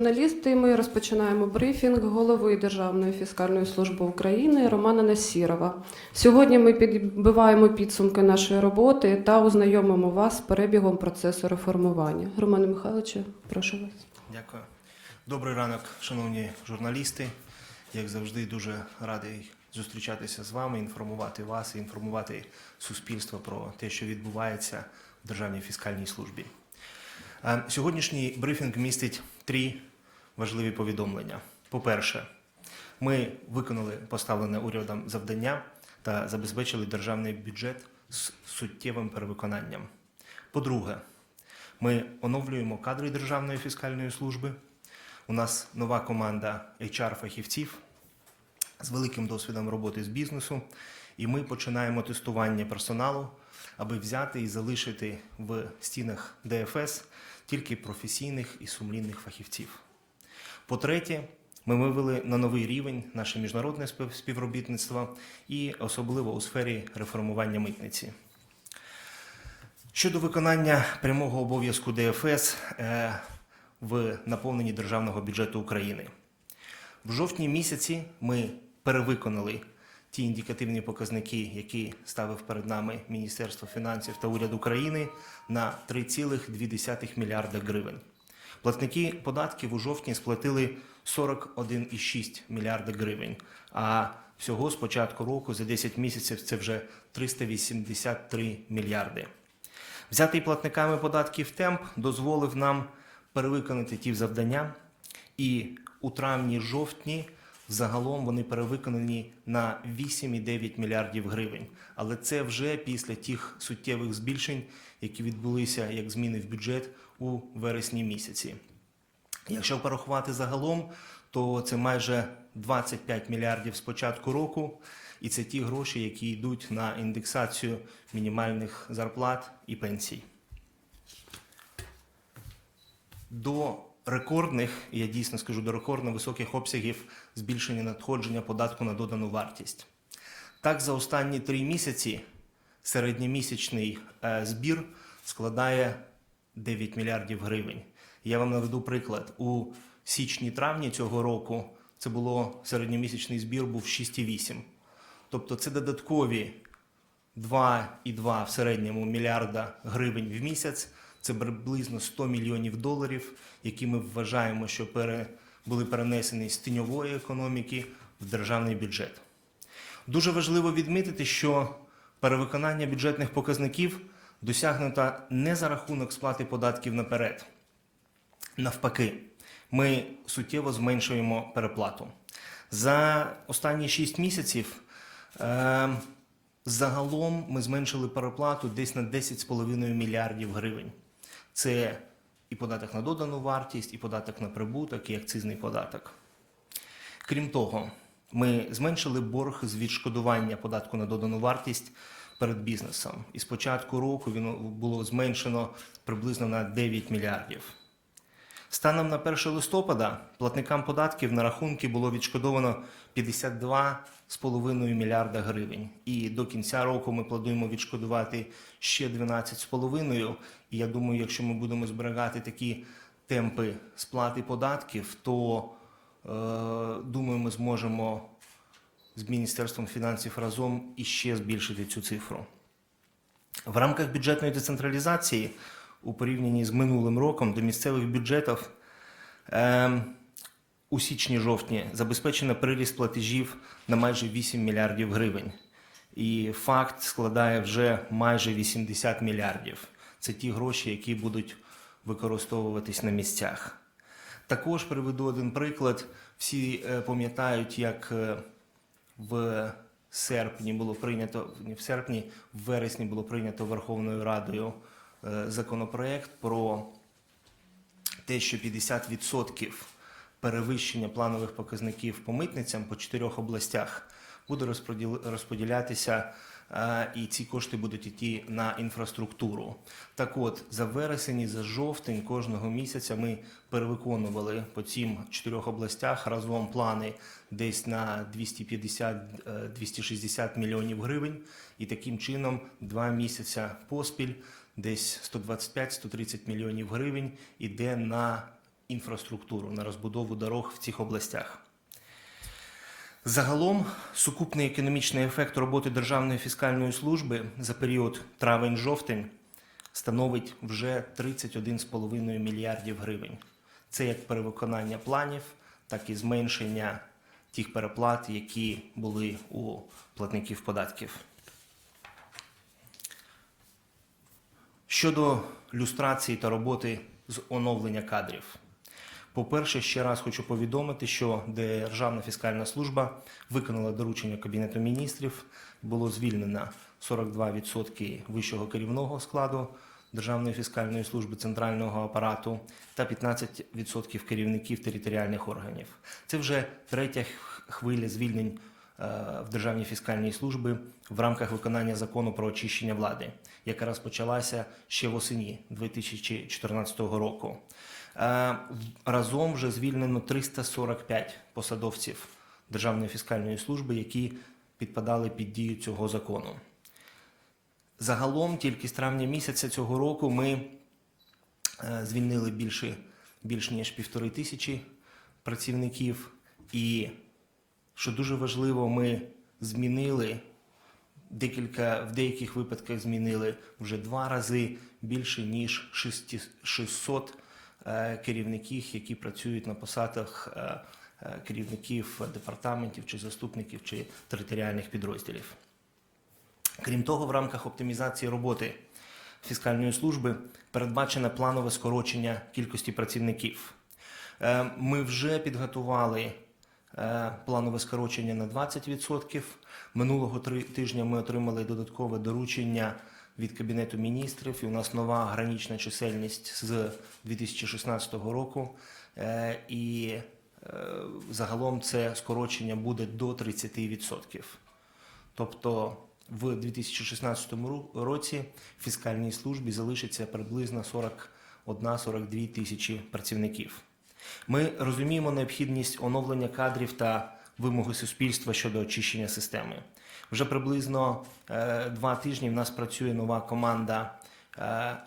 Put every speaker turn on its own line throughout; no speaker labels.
Журналісти, ми розпочинаємо брифінг голови Державної фіскальної служби України Романа Насірова. Сьогодні ми підбиваємо підсумки нашої роботи та ознайомимо вас з перебігом процесу реформування. Романе Михайловичу, прошу вас.
Дякую. Добрий ранок, шановні журналісти. Як завжди, дуже радий зустрічатися з вами, інформувати вас і інформувати суспільство про те, що відбувається в Державній фіскальній службі. Е, Сьогоднішній брифінг містить три важливі повідомлення. По-перше, ми виконали поставлене урядом завдання та забезпечили державний бюджет з суттєвим перевиконанням. По-друге, ми оновлюємо кадри Державної фіскальної служби. У нас нова команда HR-фахівців з великим досвідом роботи з бізнесу, і ми починаємо тестування персоналу, аби взяти і залишити в стінах ДФС тільки професійних і сумлінних фахівців. По-третє, ми вивели на новий рівень наше міжнародне спів- співробітництво і особливо у сфері реформування митниці. Щодо виконання прямого обов'язку ДФС е, в наповненні державного бюджету України. В жовтні місяці ми перевиконали ті індикативні показники, які ставив перед нами Міністерство фінансів та уряд України на 3,2 мільярда гривень. Платники податків у жовтні сплатили 41,6 мільярда гривень, а всього з початку року за 10 місяців це вже 383 мільярди. Взятий платниками податків темп дозволив нам перевиконати ті завдання, і у травні-жовтні загалом вони перевиконані на 8,9 мільярдів гривень. Але це вже після тих суттєвих збільшень, які відбулися як зміни в бюджет у вересні місяці. Якщо порахувати загалом, то це майже 25 мільярдів з початку року, і це ті гроші, які йдуть на індексацію мінімальних зарплат і пенсій. До рекордних, я дійсно скажу, до рекордно високих обсягів збільшення надходження податку на додану вартість. Так, за останні три місяці середньомісячний е, збір складає 9 мільярдів гривень. Я вам наведу приклад. У січні-травні цього року це було середньомісячний збір був 6,8. Тобто це додаткові 2,2 в середньому мільярда гривень в місяць. Це приблизно 100 мільйонів доларів, які ми вважаємо, що пере, були перенесені з тіньової економіки в державний бюджет. Дуже важливо відмітити, що перевиконання бюджетних показників досягнуто не за рахунок сплати податків наперед. Навпаки, ми суттєво зменшуємо переплату. За останні 6 місяців е, загалом ми зменшили переплату десь на 10,5 мільярдів гривень. Це і податок на додану вартість, і податок на прибуток, і акцизний податок. Крім того, ми зменшили борг з відшкодування податку на додану вартість перед бізнесом. І з початку року він було зменшено приблизно на 9 мільярдів. Станом на 1 листопада платникам податків на рахунки було відшкодовано 52,5 мільярда гривень. І до кінця року ми плануємо відшкодувати ще 12,5. І я думаю, якщо ми будемо зберігати такі темпи сплати податків, то е, думаю, ми зможемо з Міністерством фінансів разом іще збільшити цю цифру. В рамках бюджетної децентралізації у порівнянні з минулим роком до місцевих бюджетів е, у січні-жовтні забезпечено приріст платежів на майже 8 мільярдів гривень. І факт складає вже майже 80 мільярдів. Це ті гроші, які будуть використовуватись на місцях. Також приведу один приклад. Всі е, пам'ятають, як е, в серпні було прийнято не в серпні, в вересні було прийнято Верховною Радою законопроект про те, що 50% перевищення планових показників по митницям по чотирьох областях буде розподіл- розподілятися, е, і ці кошти будуть йти на інфраструктуру. Так от, за вересень і за жовтень кожного місяця ми перевиконували по цим чотирьох областях разом плани десь на 250-260 мільйонів гривень. І таким чином два місяця поспіль десь 125-130 мільйонів гривень іде на інфраструктуру, на розбудову дорог в цих областях. Загалом сукупний економічний ефект роботи Державної фіскальної служби за період травень-жовтень становить вже 31,5 мільярдів гривень. Це як перевиконання планів, так і зменшення тих переплат, які були у платників податків. Щодо люстрації та роботи з оновлення кадрів. По-перше, ще раз хочу повідомити, що Державна фіскальна служба виконала доручення Кабінету міністрів. Було звільнено 42% вищого керівного складу Державної фіскальної служби центрального апарату та 15% керівників територіальних органів. Це вже третя хвиля звільнень в Державній фіскальній службі в рамках виконання закону про очищення влади, яка розпочалася ще восені 2014 року. Е, Разом вже звільнено 345 посадовців Державної фіскальної служби, які підпадали під дію цього закону. Загалом, тільки з травня місяця цього року ми е, звільнили більше, більш ніж півтори тисячі працівників. І, що дуже важливо, ми змінили декілька, в деяких випадках змінили вже два рази більше, ніж 600 600 е, керівників, які працюють на посадах е, е, керівників департаментів чи заступників чи територіальних підрозділів. Крім того, в рамках оптимізації роботи фіскальної служби передбачене планове скорочення кількості працівників. Ми вже підготували планове скорочення на 20%. Минулого тижня ми отримали додаткове доручення від Кабінету міністрів, і у нас нова гранічна чисельність з 2016 року. Е, І е, загалом це скорочення буде до 30%. Тобто в 2016 ру- році в фіскальній службі залишиться приблизно 41-42 тисячі працівників. Ми розуміємо необхідність оновлення кадрів та вимоги суспільства щодо очищення системи. Вже приблизно е, два тижні в нас працює нова команда е,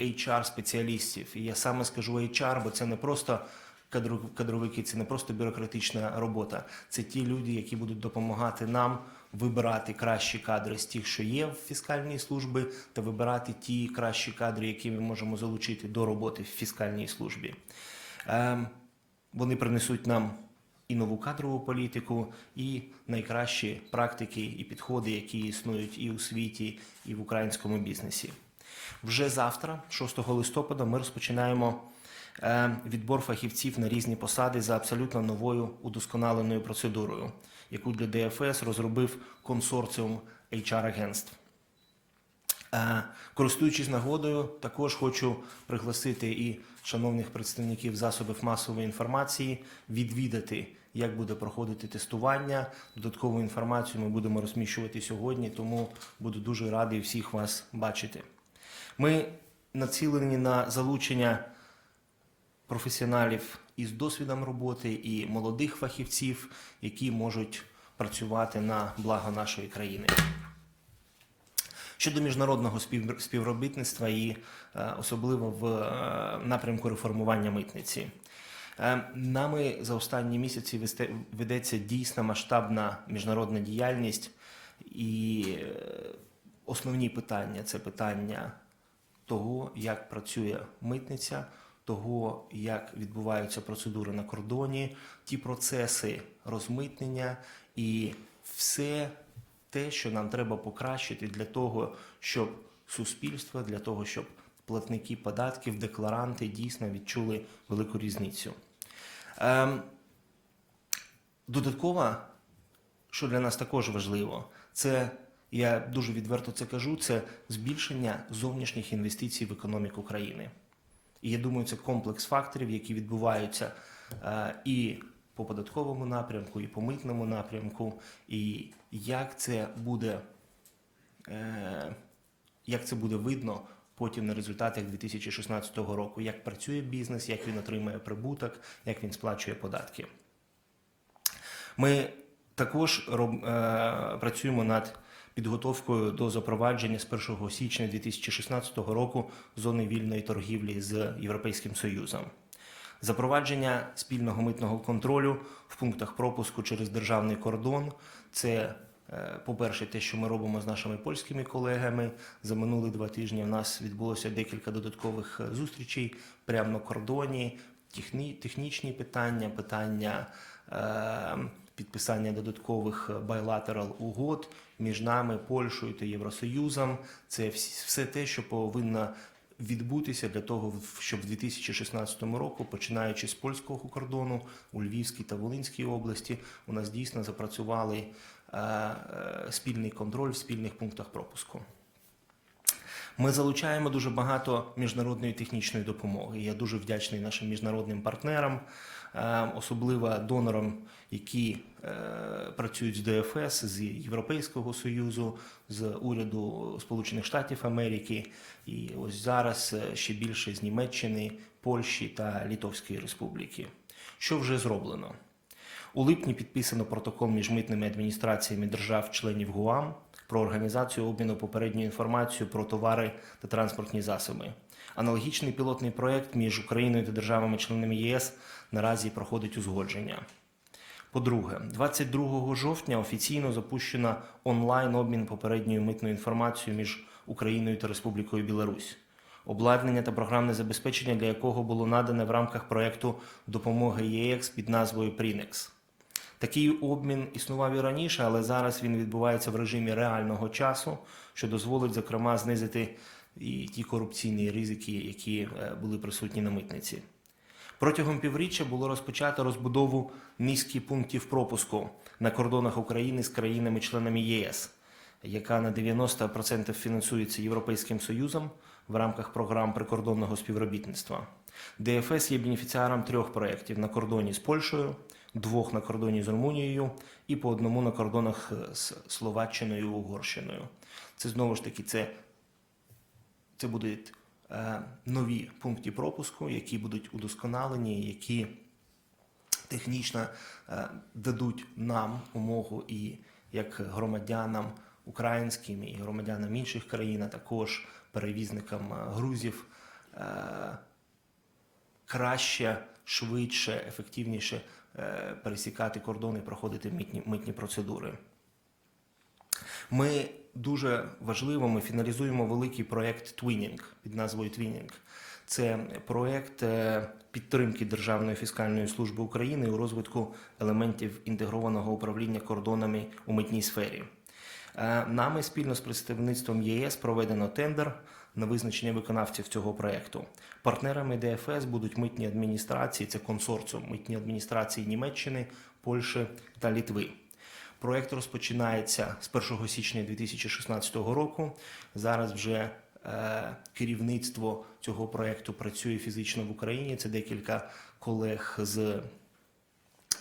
HR-спеціалістів. І я саме скажу HR, бо це не просто кадровики, це не просто бюрократична робота. Це ті люди, які будуть допомагати нам вибирати кращі кадри з тих, що є в фіскальній службі, та вибирати ті кращі кадри, які ми можемо залучити до роботи в фіскальній службі. Вони принесуть нам і нову кадрову політику, і найкращі практики і підходи, які існують і у світі, і в українському бізнесі. Вже завтра, 6 листопада, ми розпочинаємо е, відбор фахівців на різні посади за абсолютно новою удосконаленою процедурою, яку для ДФС розробив консорціум HR-агентств. Е, Користуючись нагодою, також хочу пригласити і шановних представників засобів масової інформації відвідати, як буде проходити тестування. Додаткову інформацію ми будемо розміщувати сьогодні, тому буду дуже радий всіх вас бачити. Ми націлені на залучення професіоналів із досвідом роботи і молодих фахівців, які можуть працювати на благо нашої країни. Щодо міжнародного спів- співробітництва і е, особливо в е, напрямку реформування митниці. Е, Нами за останні місяці ведеться дійсна масштабна міжнародна діяльність, і основні питання це питання того, як працює митниця, того, як відбуваються процедури на кордоні, ті процеси розмитнення і все те, що нам треба покращити для того, щоб суспільство, для того, щоб платники податків, декларанти дійсно відчули велику різницю. Ем, додатково, що для нас також важливо, це я дуже відверто це кажу, це збільшення зовнішніх інвестицій в економіку країни. І я думаю, це комплекс факторів, які відбуваються е, і по податковому напрямку, і по митному напрямку, і як це буде, е, як це буде видно потім на результатах 2016 року, як працює бізнес, як він отримує прибуток, як він сплачує податки. Ми також роб, е, працюємо над підготовкою до запровадження з 1 січня 2016 року зони вільної торгівлі з Європейським Союзом. Запровадження спільного митного контролю в пунктах пропуску через державний кордон це, е, по-перше, те, що ми робимо з нашими польськими колегами. За минулі два тижні у нас відбулося декілька додаткових е, зустрічей прямо на кордоні, техні- технічні питання, питання е, підписання додаткових байлатерал угод між нами, Польщею та Євросоюзом. Це все те, що повинно відбутися для того, щоб в 2016 року, починаючи з польського кордону у Львівській та Волинській області, у нас дійсно запрацювали е, е, спільний контроль в спільних пунктах пропуску. Ми залучаємо дуже багато міжнародної технічної допомоги. Я дуже вдячний нашим міжнародним партнерам, е, особливо донорам, які е, працюють з ДФС, з Європейського союзу, з уряду Сполучених Штатів Америки, і ось зараз е, ще більше з Німеччини, Польщі та Литовської Республіки. Що вже зроблено? У липні підписано протокол між митними адміністраціями держав-членів ГУАМ про організацію обміну попередньою інформацією про товари та транспортні засоби. Аналогічний пілотний проєкт між Україною та державами-членами ЄС наразі проходить узгодження. По-друге, 22 жовтня офіційно запущено онлайн обмін попередньою митною інформацією між Україною та Республікою Білорусь, обладнання та програмне забезпечення, для якого було надане в рамках проєкту допомоги ЄЕКС під назвою Prinex. Такий обмін існував і раніше, але зараз він відбувається в режимі реального часу, що дозволить, зокрема, знизити і ті корупційні ризики, які е, були присутні на митниці. Протягом півріччя було розпочато розбудову низки пунктів пропуску на кордонах України з країнами-членами ЄС, яка на 90% фінансується Європейським Союзом в рамках програм прикордонного співробітництва. ДФС є бенефіціаром трьох проєктів на кордоні з Польщею, двох на кордоні з Румунією і по одному на кордонах е, з Словаччиною і Угорщиною. Це знову ж таки це це будуть е, нові пункти пропуску, які будуть удосконалені, які технічно е, дадуть нам умогу і як громадянам українським і громадянам інших країн, а також перевізникам е, грузів е, краще, швидше, ефективніше пересікати кордони, проходити митні, митні процедури. Ми дуже важливо, ми фіналізуємо великий проєкт Twinning під назвою Twinning. Це проєкт е, підтримки Державної фіскальної служби України у розвитку елементів інтегрованого управління кордонами у митній сфері. Е, Нами спільно з представництвом ЄС проведено тендер на визначення виконавців цього проєкту. Партнерами ДФС будуть митні адміністрації, це консорціум митні адміністрації Німеччини, Польщі та Літви. Проєкт розпочинається з 1 січня 2016 року. Зараз вже е, керівництво цього проєкту працює фізично в Україні. Це декілька колег з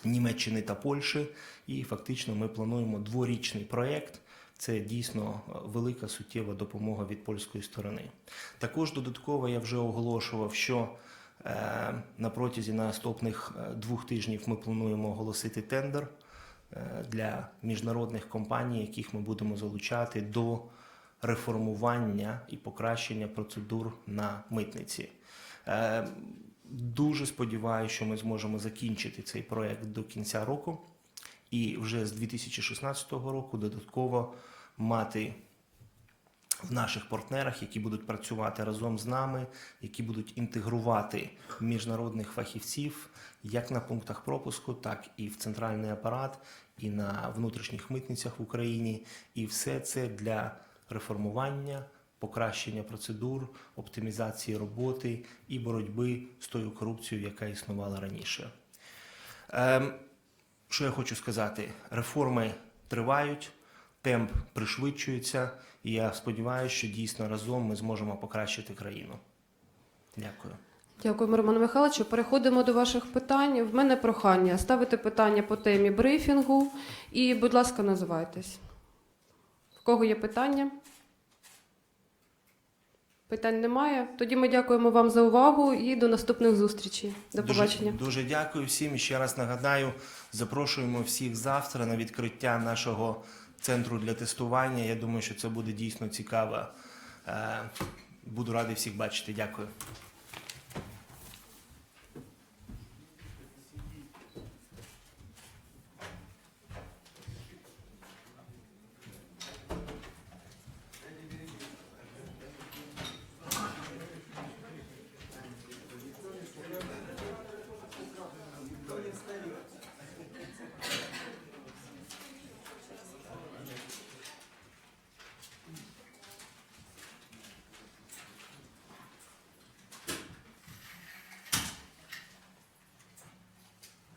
Німеччини та Польщі. І фактично ми плануємо дворічний проєкт. Це дійсно е, велика суттєва допомога від польської сторони. Також додатково я вже оголошував, що е, на протязі наступних е, двох тижнів ми плануємо оголосити тендер для міжнародних компаній, яких ми будемо залучати до реформування і покращення процедур на митниці. Дуже сподіваюся, що ми зможемо закінчити цей проект до кінця року і вже з 2016 року додатково мати в наших партнерах, які будуть працювати разом з нами, які будуть інтегрувати міжнародних фахівців як на пунктах пропуску, так і в центральний апарат, і на внутрішніх митницях в Україні. І все це для реформування, покращення процедур, оптимізації роботи і боротьби з тою корупцією, яка існувала раніше. Ем, що я хочу сказати? Реформи тривають, темп пришвидшується, і я сподіваюся, що дійсно разом ми зможемо покращити країну. Дякую.
Дякуємо, Роману Михайловичу. Переходимо до ваших питань. В мене прохання ставити питання по темі брифінгу. І, будь ласка, називайтесь. В кого є питання? Питань немає. Тоді ми дякуємо вам за увагу і до наступних зустрічей. До побачення.
Дуже, дуже дякую всім. І ще раз нагадаю, запрошуємо всіх завтра на відкриття нашого центру для тестування. Я думаю, що це буде дійсно цікаво. Е, Буду радий всіх бачити. Дякую.